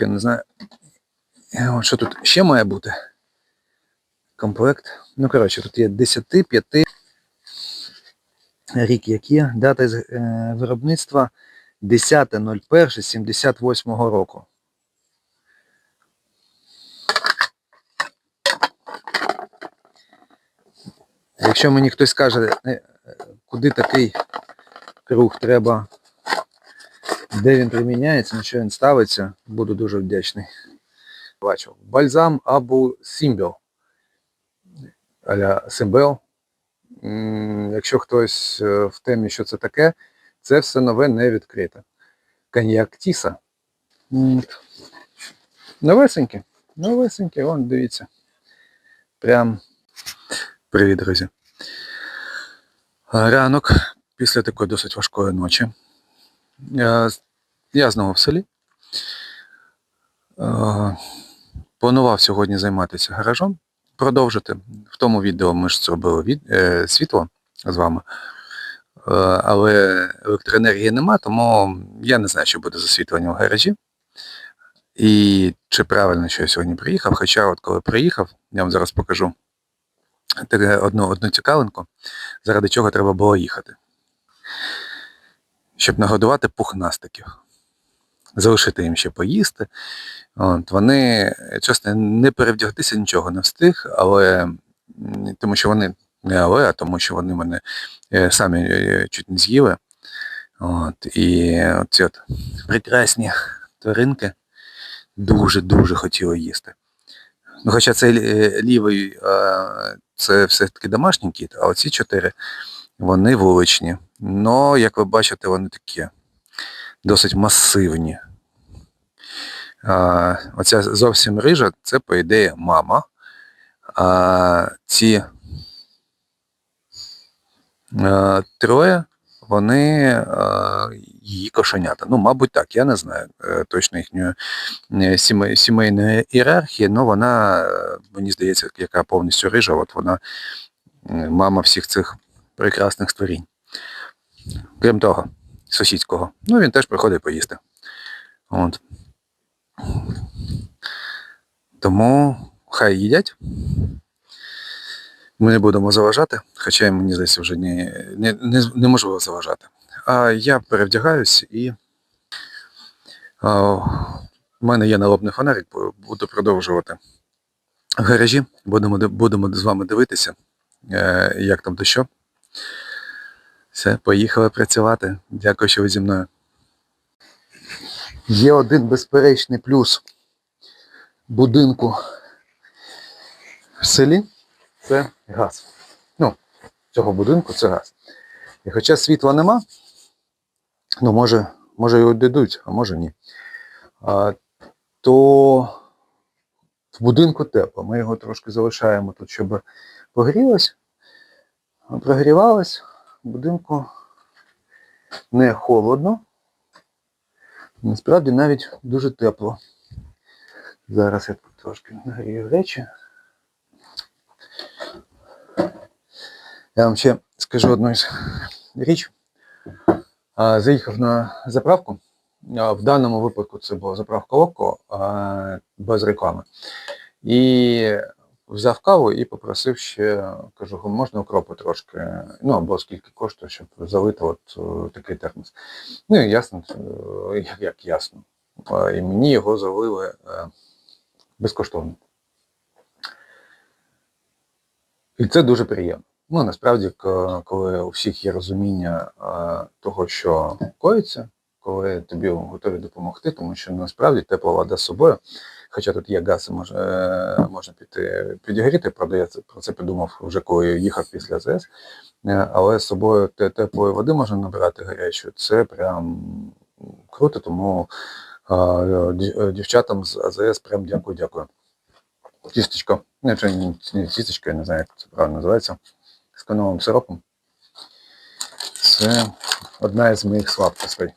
Я не знаю. Е, Що тут ще має бути? Комплект. Ну, коротше, тут є 10, 5. Рік які. Дата з е, виробництва 10.01.78 року. Якщо мені хтось скаже, е, е, куди такий круг треба, де він приміняється, на що він ставиться, буду дуже вдячний. Бачу. Бальзам або Сімбел. Аля Симбел. Якщо хтось е, в темі, що це таке, це все нове не відкрите. Коньяк Тіса. Новесеньке. Новесеньке, вон, дивіться. Прям. Привіт, друзі. Ранок після такої досить важкої ночі. Я, знову в селі. Е, Планував сьогодні займатися гаражом, продовжити. В тому відео ми ж зробили від, е, світло з вами. Е, але електроенергії нема, тому я не знаю, що буде з освітленням в гаражі. І чи правильно, що я сьогодні приїхав. Хоча от коли приїхав, я вам зараз покажу одну, одну цікавинку, заради чого треба було їхати. Щоб нагодувати пухнастиків. Залишити їм ще поїсти. От, вони, чесно, не перевдягтися нічого не встиг, але тому що вони не але, а тому що вони мене е, самі е, чуть не з'їли. От, і ці от прекрасні тваринки дуже-дуже хотіли їсти. Ну, хоча цей е, лівий це все-таки домашній кіт, а оці чотири вони вуличні. Ну, як ви бачите, вони такі досить масивні. Оця зовсім рижа, це, по ідеї, мама. А ці троє, вони її кошенята. Ну, мабуть, так, я не знаю е, точно їхньої е, сімей, сімейної ієрархії, але вона, е, мені здається, яка повністю рижа, от вона мама всіх цих прекрасних створінь. Крім того, сусідського. Ну, він теж приходить поїсти. От. Тому хай їдять. Ми не будемо заважати, хоча мені здається вже не, не, не, неможливо заважати. А я перевдягаюсь і а, в мене є налобний фонарик, буду продовжувати в гаражі. Будемо, будемо з вами дивитися, е, як там то що. Все, поїхали працювати. Дякую, що ви зі мною. Є один безперечний плюс будинку в селі це газ. Ну, цього будинку це газ. І хоча світла нема, ну може, може його дадуть, а може ні. А, то в будинку тепло. Ми його трошки залишаємо тут, щоб погрілось, прогрівалось. В будинку не холодно. Насправді навіть дуже тепло. Зараз я трошки нагрію речі. Я вам ще скажу одну із річ. Заїхав на заправку. В даному випадку це була заправка Око без реклами. І взяв каву і попросив ще, кажу, можна укропу трошки, ну або скільки коштує, щоб залити от е, такий термос. Ну і ясно, е, як, як ясно. І мені його залили е, безкоштовно. І це дуже приємно. Ну, насправді, коли у всіх є розуміння того, що коїться, коли тобі готові допомогти, тому що насправді тепла вода з собою, хоча тут є газ, може, е, можна піти підігріти, правда, я про це подумав вже коли їхав після АЗС, Е, але з собою теплої води можна набирати гарячої, це прям круто, тому е, дівчатам з АЗС прям дякую, дякую. Тістечко, не, тістечко, я не знаю, як це правильно називається, з кленовим сиропом. Це одна із моїх слабкостей.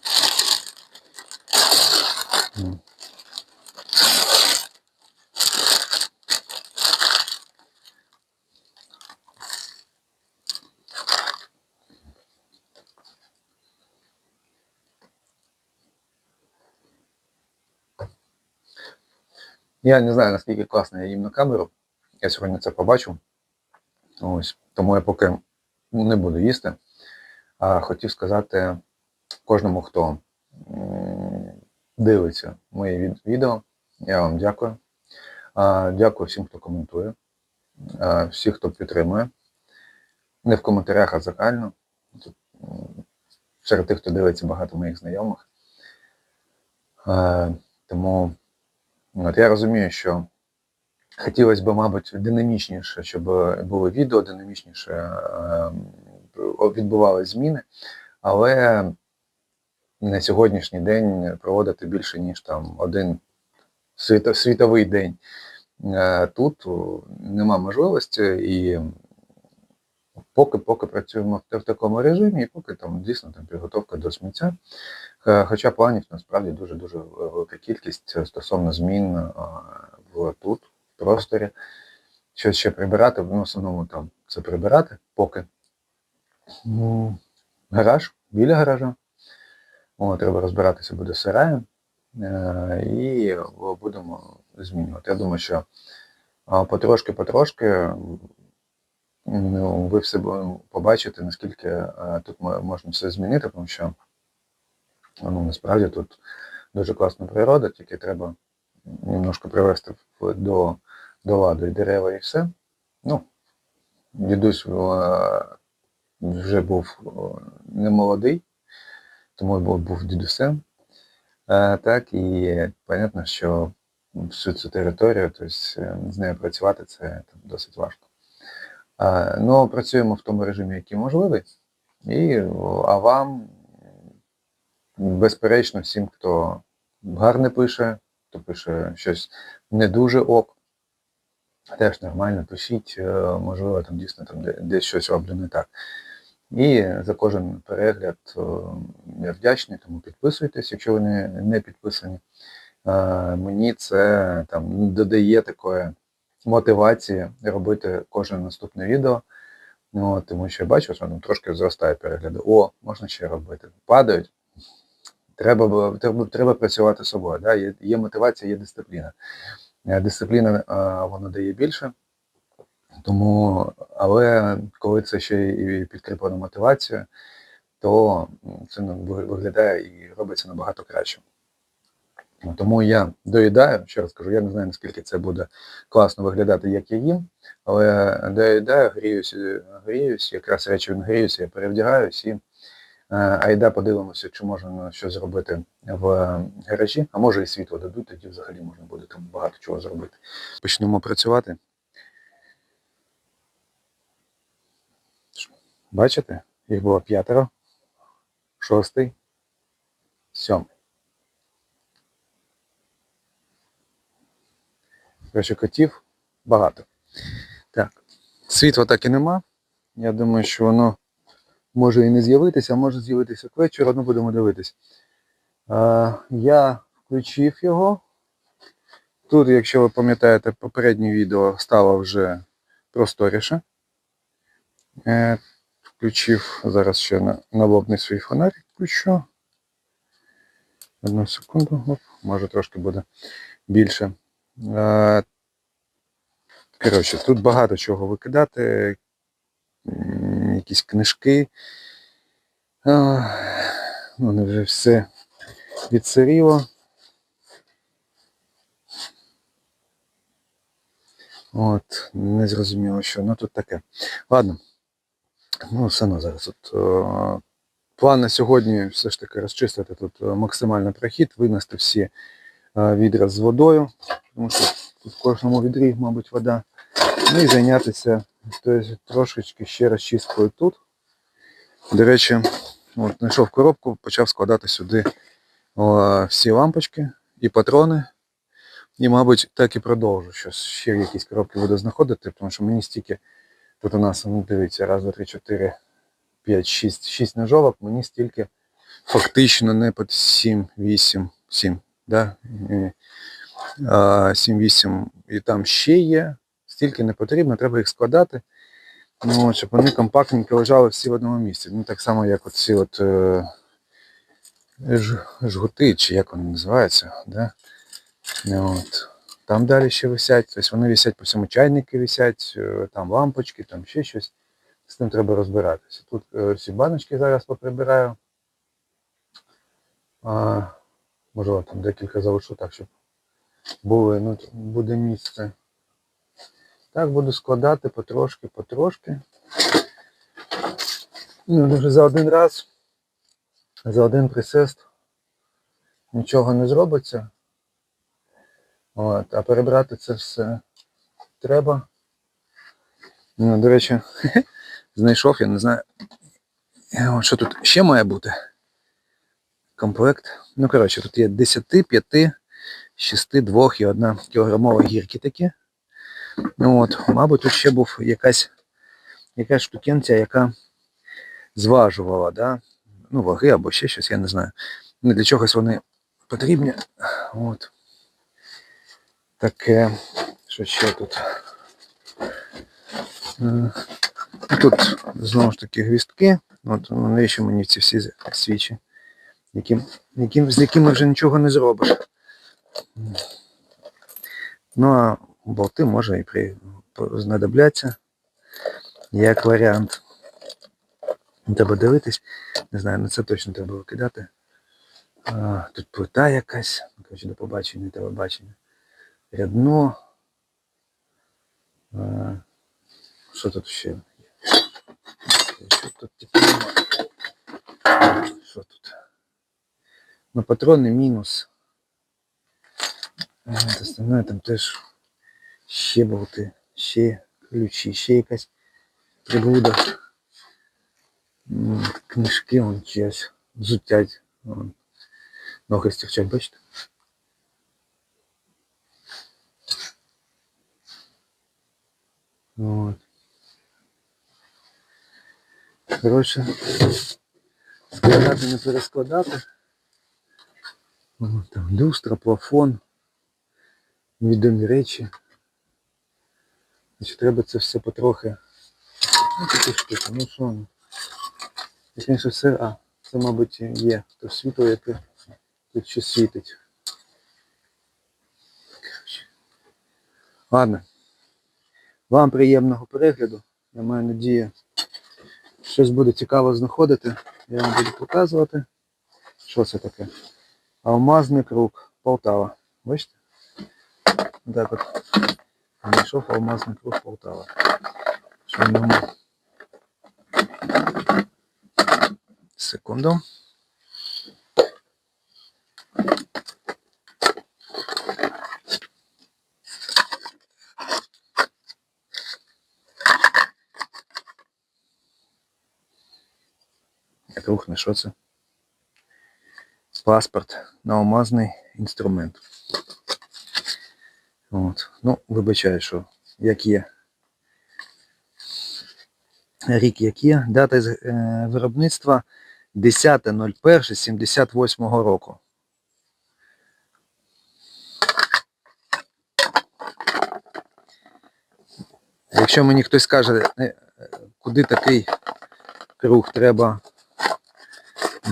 Я не знаю, наскільки класно я їм на камеру. Я сьогодні це побачив. Ось. Тому я поки не буду їсти. А хотів сказати кожному, хто дивиться мої від- відео. Я вам дякую. Дякую всім, хто коментує, а, всі, хто підтримує. Не в коментарях, а загально. Серед тих, хто дивиться багато моїх знайомих. Тому от я розумію, що хотілося б, мабуть, динамічніше, щоб було відео, динамічніше е, відбувалися зміни, але на сьогоднішній день проводити більше, ніж там один світовий день е, тут нема можливості і поки поки працюємо в такому режимі, і поки там дійсно там підготовка до сміття. Хоча планів насправді дуже дуже велика кількість е, стосовно змін е, в тут, в просторі. Щось ще прибирати, в основному там це прибирати поки. Ну, гараж, біля гаража. О, треба розбиратися буде сараєм. Е, і будемо змінювати. Я думаю, що потрошки-потрошки ну, ви все побачите, наскільки тут можна все змінити, тому що ну, насправді тут дуже класна природа, тільки треба немножко привести до, до ладу і дерева, і все. Ну, дідусь е, вже був е, не молодий, тому був, дідусем. Е, Так, і понятно, що всю цю територію, тобто з нею працювати це там, досить важко. Ну, працюємо в тому режимі, який можливий. І, а вам, безперечно, всім, хто гарне пише, хто пише щось не дуже ок, теж нормально, пишіть, е, можливо, там дійсно там де- десь щось роблю не так. І за кожен перегляд е, я вдячний, тому підписуйтесь, якщо ви не, не підписані. Е, Мені це там додає такої мотивації робити кожне наступне відео. Ну, тому що я бачу, що ну, трошки зростає перегляди. О, можна ще робити. Падають. Треба, треба, треба працювати з собою. Да? Є, є мотивація, є дисципліна. Е, Дисципліна е, вона дає більше. Тому, але коли це ще і підкріплено мотивацією, то це виглядає і робиться набагато краще. Ну, Тому я доїдаю, ще раз кажу, я не знаю, наскільки це буде класно виглядати, як я їм, але доїдаю, гріюсь, гріюсь, якраз речі гріюся, я перевдягаюсь і айда подивимося, чи можна щось зробити в гаражі, а може і світло дадуть, тоді взагалі можна буде там багато чого зробити. Почнемо працювати. Бачите? Їх було п'ятеро, шостий, сьомий. Коротше, котів багато. Так. Світла так і нема. Я думаю, що воно може і не з'явитися, а може з'явитися к вечору, ну будемо дивитись. Я включив його. Тут, якщо ви пам'ятаєте, попереднє відео стало вже просторіше. Е, включив зараз ще на, на лобний свій фонарик включу. Одну секунду, оп, може трошки буде більше. Е, Коротше, тут багато чого викидати, якісь книжки. А, Воно вже все відсиріло. От, не зрозуміло, що. Ну тут таке. Ладно. Ну, все одно зараз. От, е, план на сьогодні все ж таки розчистити тут е, максимально прохід, винести всі е, відра з водою, тому що тут в кожному відрі, мабуть, вода. Ну і зайнятися тобто, трошечки ще розчисткою тут. До речі, от, знайшов коробку, почав складати сюди о, всі лампочки і патрони. І, мабуть, так і продовжу. Щось ще якісь коробки буду знаходити, тому що мені стільки. Тут у нас, ну, дивіться, раз, два, три, чотири, п'ять, шість, шість ножовок, мені стільки фактично не під 7, 8, 7, да? 7-8 і там ще є. Стільки не потрібно, треба їх складати. Ну, щоб вони компактненько лежали всі в одному місці. Ну, так само, як от ці от е, жгути, чи як вони називаються, да? Ну, от. там далі ще висять. Тобто вони висять по всьому чайники висять, е, там лампочки, там ще щось. З тим треба розбиратися. Тут е, всі баночки зараз поприбираю. А, можливо, там декілька залишу так, щоб були, ну, буде місце. Так буду складати потрошки, потрошки. Ну, дуже за один раз, за один присест нічого не зробиться. От, а перебрати це все треба. Ну, до речі, знайшов, я не знаю. е, що тут ще має бути? Комплект. Ну, коротше, тут є 10, 5, 6, 2 і 1 кілограмова гірки такі. Ну от, мабуть, тут ще був якась, якась штукенця, яка зважувала, да? ну, ваги або ще щось, я не знаю. Ну, для чогось вони потрібні. От. Таке, що ще тут? Е, Тут знову ж таки гвістки. От ну, навіщо мені ці всі свічі, яким, яким, з якими вже нічого не зробиш. Ну а болти може і при, знадобляться як варіант. Треба дивитись. Не знаю, на це точно треба викидати. А, тут плита якась. Коротше, до побачення, телебачення. Рядно. А, що тут ще? Що тут типу? Що тут? Ну, патрони мінус. Остальне там теж ще болти, ще ключі, ще якась приблуда. М, Книжки вон чиясь зуттять. Вон. Ноги стягчать, бачите? От. Коротше, складати не перескладати. О, там люстра, плафон, невідомі речі. Значить, треба це все потрохи. Ну, такі штуки, ну що. Я, все, а, це, мабуть, є то світло, яке тут щось світить. Ладно. Вам приємного перегляду. Я маю надію, щось буде цікаво знаходити. Я вам буду показувати. Що це таке? Алмазний круг Полтава. Бачите? Так от. Знайшов алмазний круг Полтава. Що в ньому? Секунду. Круг на? Паспорт на алмазний інструмент. От. Ну, вибачаю, що як є. Рік як є. Дата з- е, виробництва 10.01.78 року. Якщо мені хтось скаже, е, е, куди такий круг треба,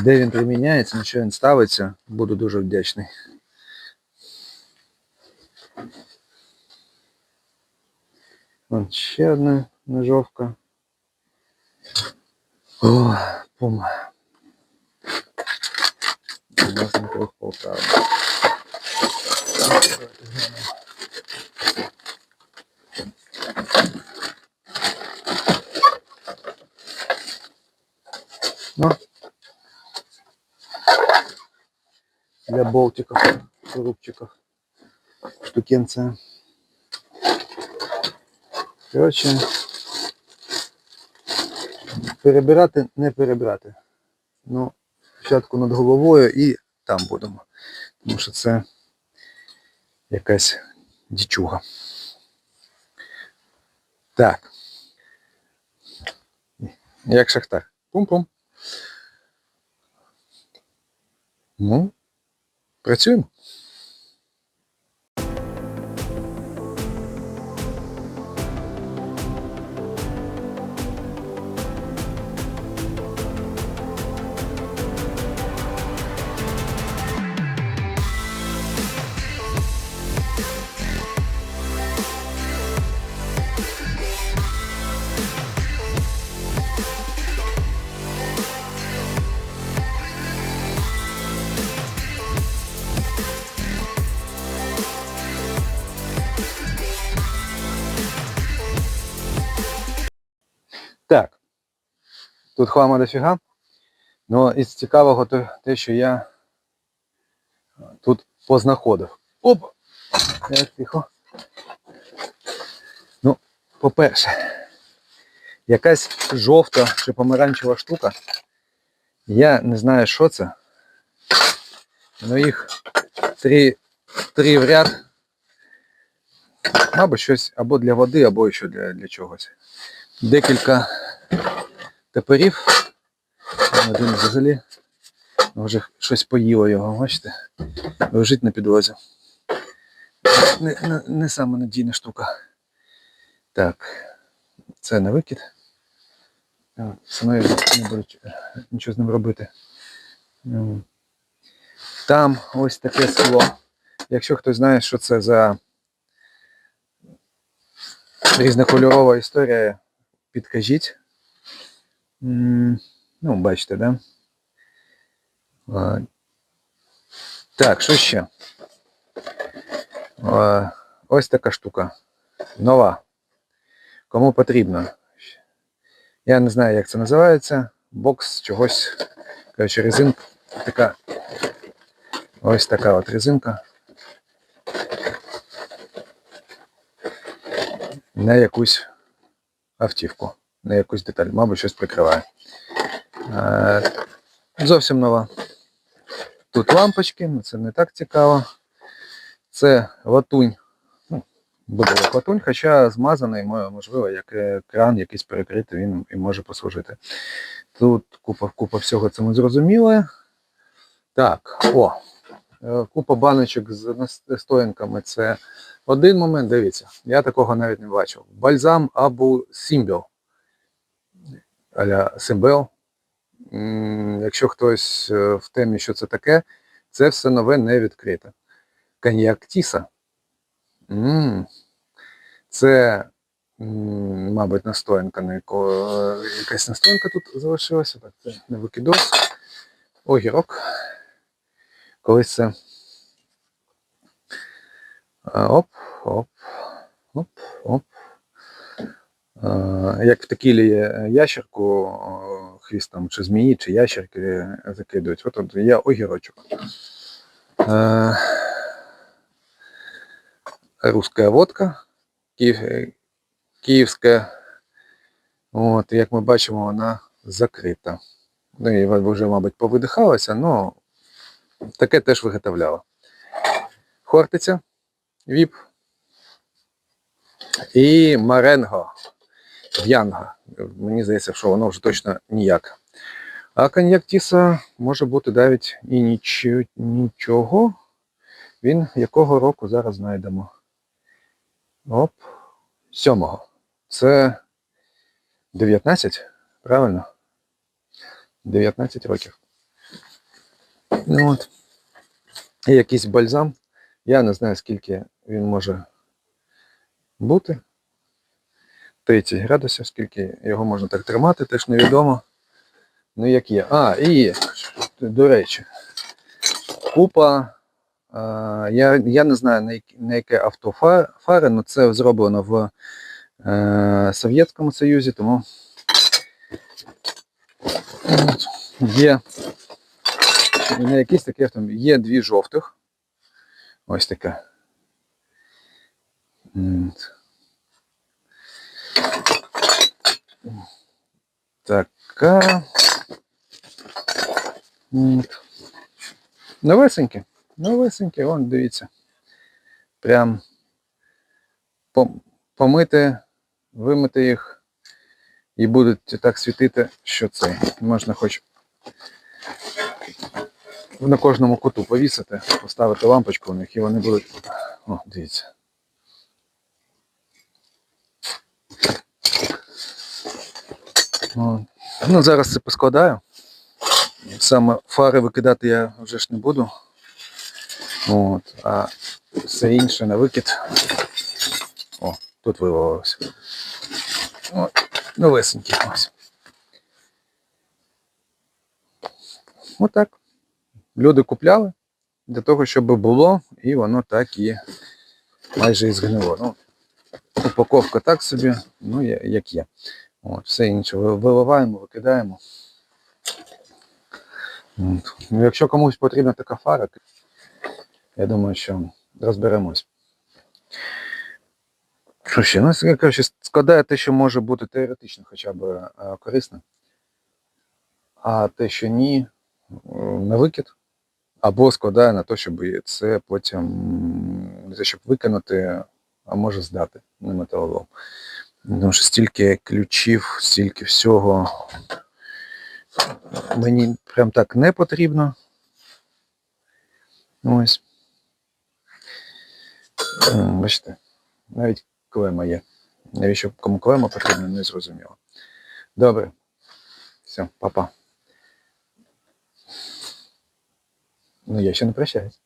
де він приміняється, на що він ставиться, буду дуже вдячний. Вон ще одна ножовка. О, пума. Власний круг Полтави. Так, давайте глянемо. Ну, для болтиков, шурупчиков, штукенция. Коротше, перебирати, не перебирати. Ну, спочатку над головою і там будемо. Тому що це якась дічуга. Так. Як шахтар. Пум-пум. Ну, працюємо. Тут хлама дофіга. Ну, із цікавого то, те, що я тут познаходив. Оп! Я тихо. Ну, по-перше, якась жовта чи помаранчева штука. Я не знаю, що це. Ну їх три, три в ряд. Мабуть, щось або для води, або ще для, для чогось. Декілька теперів. Один взагалі вже щось поїло його, бачите? Лежить на підлозі. Не, не, не саме надійна штука. Так, це на викид. Саме не буду е, нічого з ним робити. Там ось таке село. Якщо хтось знає, що це за різнокольорова історія, підкажіть. Ну, бачите, да? Так, що ще? Ось така штука. Нова. Кому потрібно. Я не знаю, як це називається. Бокс чогось. Коротше, резинка така. Ось така от резинка. На якусь автівку, на якусь деталь, мабуть, щось прикриває. Е, Зовсім нова. Тут лампочки, ну це не так цікаво. Це латунь. Ну, буде як латунь, хоча змазаний, можливо, як кран якийсь перекритий, він і може послужити. Тут купа, купа всього це ми зрозуміли. Так, о, е, купа баночок з настоянками. Це один момент, дивіться, я такого навіть не бачив. Бальзам або Сімбел. Аля Симбел. М, Якщо хтось е, в темі, що це таке, це все нове не відкрите. Коньяк Тіса. Це, мабуть, настоянка, на яко... е, якась настоянка тут залишилася. Так, це не викидос. Огірок. Колись це. Оп, оп, оп, оп. Е, Як в текілі ящерку е, хвістом, чи змії, чи ящерки закидують. От от є огірочок. Е, Руська водка, Київ, київська. От, як ми бачимо, вона закрита. Ну і вже, мабуть, повидихалася, але таке теж виготовляла. Хортиця, віп і маренго. В'янга. Мені здається, що воно вже точно ніяк. А коньяк Тіса може бути навіть і нічого, нічого. Він якого року зараз знайдемо. Оп. Сьомого. Це 19, правильно? 19 років. Ну от. І якийсь бальзам. Я не знаю, скільки він може бути. 30 градусів, скільки його можна так тримати, теж невідомо. Ну, як є. А, і, до речі, купа. Я, я не знаю, на, яке авто фа- фари, але це зроблено в е, Совєтському Союзі, тому є на якісь такі автомобілі. Є дві жовтих. Ось така. Така. От. Новесенькі. Новесенькі, вон, дивіться. Прям помити, вимити їх і будуть так світити, що це. Можна хоч на кожному куту повісити, поставити лампочку у них і вони будуть. О, дивіться. Ну, зараз це поскладаю. Саме фари викидати я вже ж не буду. От, а все інше на викид. О, тут вивалилося. От, новесенькі ось. Отак. Люди купляли для того, щоб було, і воно так і майже і згнило. Ну, упаковка так собі, ну як є. От, все інше виливаємо, викидаємо. От. Ну, якщо комусь потрібна така фара, я думаю, що розберемось. Що ще? Ну, коротше, складає те, що може бути теоретично хоча б е, корисно. А те, що ні, е, на викид. Або складає на те, щоб це потім щоб викинути, а може здати на металолом. Тому що стільки ключів, стільки всього мені прям так не потрібно. Ось. Бачите, навіть клема є. Навіщо кому клема потрібна, не зрозуміло. Добре. Все, папа. Ну, я ще не прощаюсь.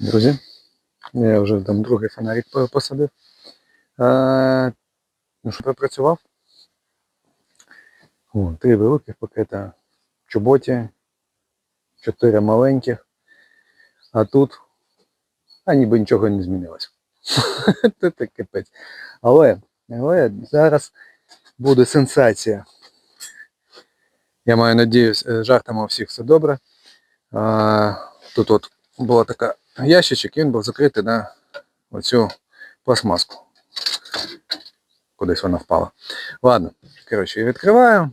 Друзі, я вже там другий фонарик посадив. Е, ну що, пропрацював? О, три великих пакета чоботі, чотири маленьких. А тут, а ніби нічого не змінилось. Це так капець. Але, але зараз буде сенсація. Я маю надіюсь, з жартами у всіх все добре. Тут от була така ящичок, він був закритий на оцю пластмаску. Кудись вона впала. Ладно, коротше, я відкриваю.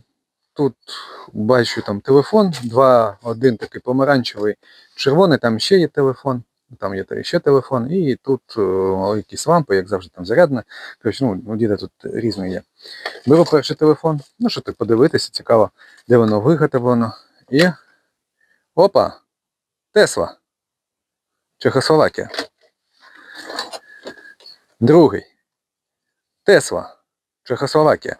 Тут бачу там телефон, два, один такий помаранчевий, червоний, там ще є телефон, там є ще телефон, і тут е, якісь лампи, як завжди, там зарядне. Коротше, ну, ну діда тут різний є. Беру перший телефон, ну що ти подивитися, цікаво, де воно виготовлено. І опа! Тесла. Чехословакія. Другий. Тесла. Чехословакія.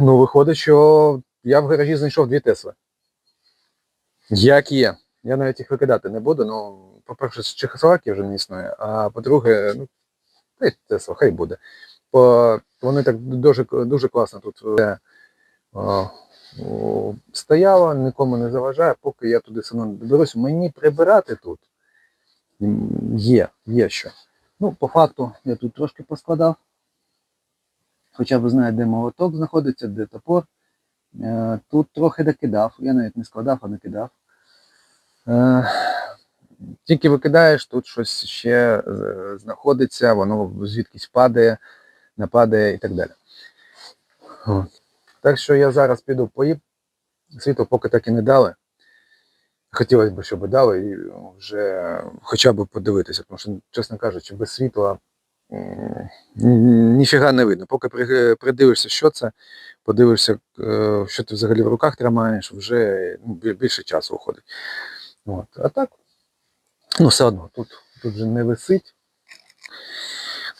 Ну, виходить, що я в гаражі знайшов дві Тесли. Як є. Я навіть їх викидати не буду, ну, по-перше, Чехословакії вже не існує, а по-друге, ну, та й Тесла, хай буде. По, вони так дуже, дуже класно тут е, о, о, стояло, нікому не заважає, поки я туди одно не доберусь. Мені прибирати тут є, є що. Ну, по факту я тут трошки поскладав. Хоча б знаю, де молоток знаходиться, де топор. Е, Тут трохи докидав. Я навіть не складав, а накидав. Е, Тільки викидаєш, тут щось ще е, знаходиться, воно звідкись падає, нападає і так далі. От. Так що я зараз піду поїм. Світло поки так і не дали. Хотілося б, щоб дали і вже хоча б подивитися, тому що, чесно кажучи, без світла ніфіга не видно. Поки придивишся, що це, подивишся, е, що ти взагалі в руках тримаєш, вже ну, більше часу уходить. От. А так, ну все одно, тут, тут вже не висить.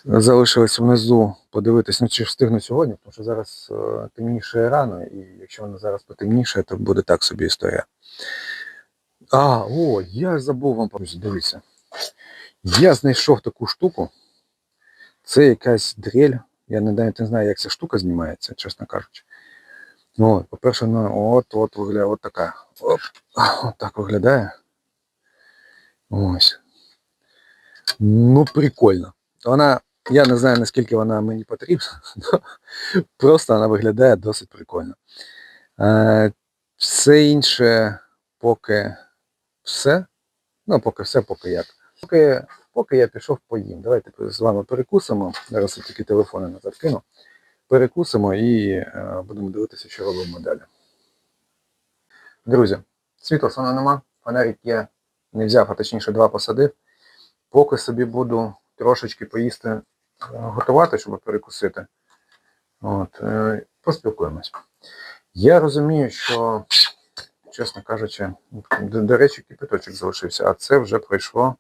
Залишилось внизу подивитись, ну чи встигну сьогодні, тому що зараз е, темніше рано, і якщо воно зараз потемніше, то буде так собі історія. А, о, я забув вам повісти, дивіться. Я знайшов таку штуку. Це якась дрель. Я не, навіть не знаю, як ця штука знімається, чесно кажучи. Ну, по-перше, вона от, от виглядає, от така. Оп, от так виглядає. Ось. Ну, прикольно. Вона, я не знаю, наскільки вона мені потрібна, просто вона виглядає досить прикольно. Е, все інше поки все. Ну, поки все, поки як. Поки, поки я пішов поїм. Давайте з вами перекусимо. Зараз я тільки телефони назад кину. Перекусимо і е, будемо дивитися, що робимо далі. Друзі, світла сону нема, фонарик я не взяв, а точніше два посадив. Поки собі буду трошечки поїсти, готувати, щоб перекусити. От, е, поспілкуємось. Я розумію, що, чесно кажучи, до, до речі, кипяточок залишився, а це вже пройшло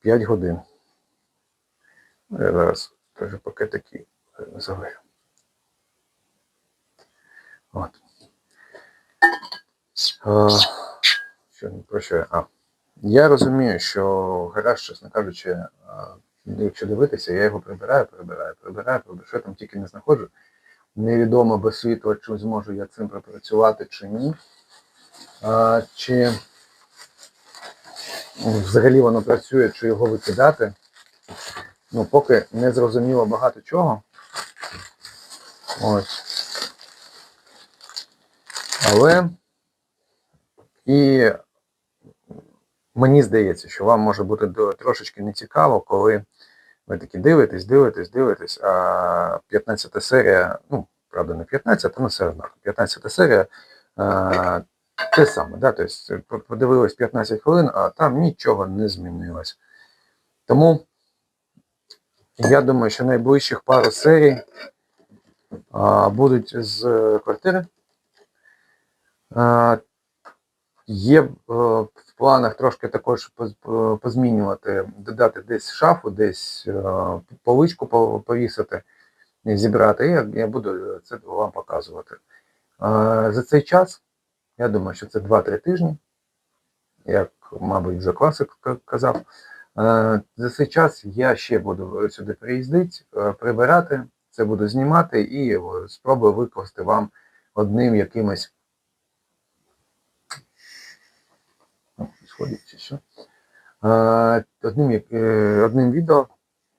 5 годин. Я зараз теж пакетики е, заварю. От. Е, Що про що я? А. Я розумію, що гараж, чесно кажучи, е, якщо дивитися, я його прибираю, прибираю, прибираю, прибираю, що я там тільки не знаходжу. Невідомо без світла, чи зможу я цим пропрацювати чи ні. А, чи взагалі воно працює, чи його викидати. Ну, поки не зрозуміло багато чого. Ось. Але і мені здається, що вам може бути трошечки нецікаво, коли ви такі дивитесь, дивитесь, дивитесь, а 15 серія, ну, правда, не 15, але все одно. 15 серія а, те саме, да? тобто подивились 15 хвилин, а там нічого не змінилось. Тому я думаю, що найближчих пару серій а, будуть з квартири. А, Є е, в планах трошки також позмінювати, додати десь шафу, десь е, поличку повісити, зібрати. І я, буду це вам показувати. Е, За цей час, я думаю, що це 2-3 тижні, як, мабуть, вже класик казав. Е, За цей час я ще буду сюди приїздити, е, прибирати, це буду знімати і е, спробую викласти вам одним якимось Ну, сходить що. Одним, е, одним відео,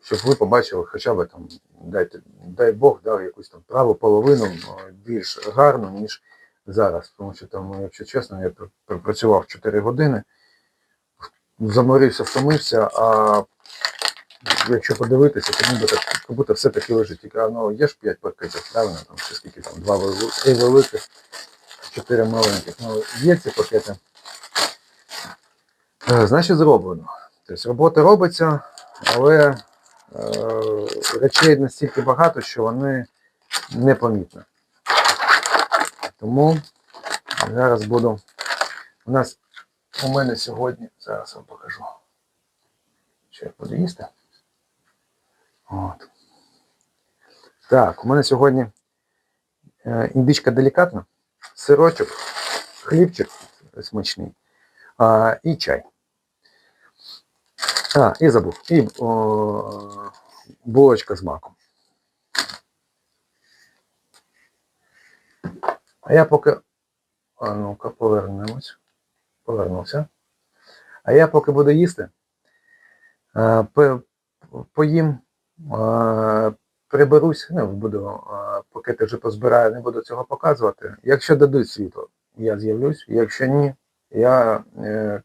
щоб ви побачили хоча б там, дайте, дай Бог, дав якусь там праву половину е, більш гарну, ніж зараз. Тому що там, якщо чесно, я пр- пропрацював 4 години, заморився, втомився, а якщо подивитися, то ніби так, як будто все таки лежить. Тільки ну, є ж 5 пакетів, правильно, там, чи скільки там, 2 великих, 4 маленьких. Ну, є ці пакети. Е, Значить, зроблено. Тобто робота робиться, але е, речей настільки багато, що вони непомітні. Тому зараз буду. У нас у мене сьогодні, зараз вам покажу. Що я буду їсти. От. Так, у мене сьогодні е, індичка делікатна, сирочок, хлібчик смачний і чай. А, і забув. І о, булочка з маком. А я поки. А ну-ка, повернемось. Повернувся. А я поки буду їсти. а, по- Поїм, а, приберусь, ну, буду, а, поки ти вже позбираю, не буду цього показувати. Якщо дадуть світло, я з'явлюсь. Якщо ні, я е,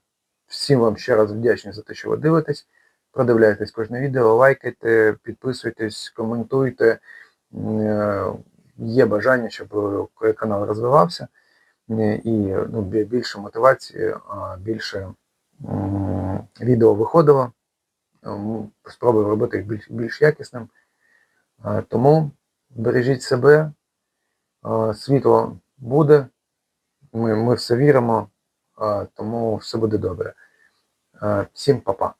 всім вам ще раз вдячний за те, що ви дивитесь. Продивляйтесь кожне відео, лайкайте, підписуйтесь, коментуйте. Е, Є бажання, щоб канал розвивався і ну, більше мотивації, більше відео виходило. Спробую робити їх більш, більш якісним. Тому бережіть себе, світло буде, ми, ми все віримо, тому все буде добре. А, Всім па-па.